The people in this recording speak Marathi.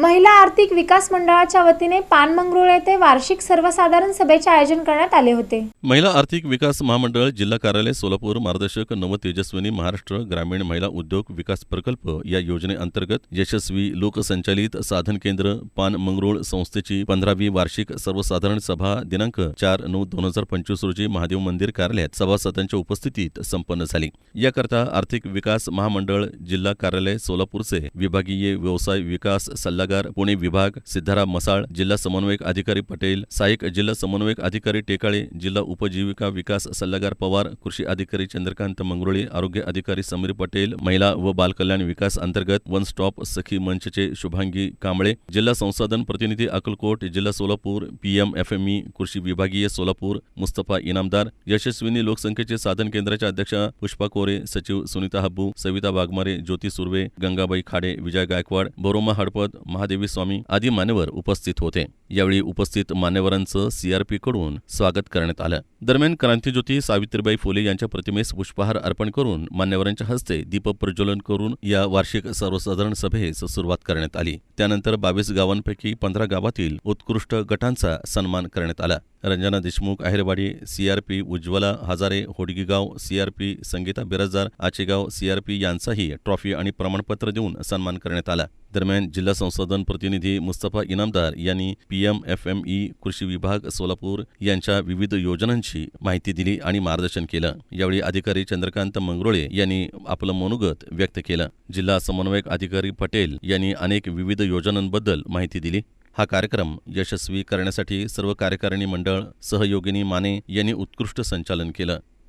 महिला आर्थिक विकास मंडळाच्या वतीने पानमंगरुळ येथे वार्षिक सर्वसाधारण सभेचे आयोजन करण्यात आले होते. महिला आर्थिक विकास महामंडळ जिल्हा कार्यालय सोलापूर मार्गदर्शक नव तेजस्विनी महाराष्ट्र ग्रामीण महिला उद्योग विकास प्रकल्प या योजनेअंतर्गत यशस्वी लोकसंचालित साधन केंद्र पान मंगरुळ संस्थेची पंधरावी वार्षिक सर्वसाधारण सभा दिनांक चार नऊ दोन हजार पंचवीस रोजी महादेव मंदिर कार्यालयात सभासदांच्या उपस्थितीत संपन्न झाली. याकरता आर्थिक विकास महामंडळ जिल्हा कार्यालय सोलापूरचे विभागीय व्यवसाय विकास सल्ला सल्लागार पुणे विभाग सिद्धाराम मसाळ जिल्हा समन्वयक अधिकारी पटेल सहाय्यक जिल्हा समन्वयक अधिकारी टेकाळे जिल्हा उपजीविका विकास सल्लागार पवार कृषी अधिकारी चंद्रकांत मंगरुळे आरोग्य अधिकारी समीर पटेल महिला व बालकल्याण विकास अंतर्गत वन स्टॉप सखी मंचचे शुभांगी कांबळे जिल्हा संसाधन प्रतिनिधी अकलकोट जिल्हा सोलापूर पीएम एफएमई कृषी विभागीय सोलापूर मुस्तफा इनामदार यशस्विनी लोकसंख्येचे साधन केंद्राच्या अध्यक्षा पुष्पा कोरे सचिव सुनीता हब्बू सविता वाघमारे ज्योती सुर्वे गंगाबाई खाडे विजय गायकवाड बोरोमा हडपत महादेवी स्वामी आदी मान्यवर उपस्थित होते. यावेळी उपस्थित मान्यवरांचं सीआरपी कडून स्वागत करण्यात आलं. दरम्यान क्रांतीज्योती सावित्रीबाई फुले यांच्या प्रतिमेस पुष्पहार अर्पण करून मान्यवरांच्या हस्ते दीपप्रज्वलन करून या वार्षिक सर्वसाधारण सभेस सुरुवात करण्यात आली. त्यानंतर बावीस गावांपैकी पंधरा गावातील उत्कृष्ट गटांचा सन्मान करण्यात आला. Ranjana Deshmukh Aherwadi CRP Ujjwala Hazare Hodgigaon CRP Sangita Birajdar Achegaon CRP यांचाही ट्रॉफी आणि प्रमाणपत्र देऊन सन्मान करण्यात आला. दरम्यान जिल्हा संसाधन प्रतिनिधी मुस्तफा इनामदार यांनी पीएम एफ एम ई कृषी विभाग सोलापूर यांच्या विविध योजनांची माहिती दिली आणि मार्गदर्शन केलं. यावेळी अधिकारी चंद्रकांत मंगरोळे यांनी आपलं मनोगत व्यक्त केलं. जिल्हा समन्वयक अधिकारी पटेल यांनी अनेक विविध योजनांबद्दल माहिती दिली. हा कार्यक्रम यशस्वी करण्यासाठी सर्व कार्यकारिणी मंडळ सहयोगिनी माने यांनी उत्कृष्ट संचालन केलं.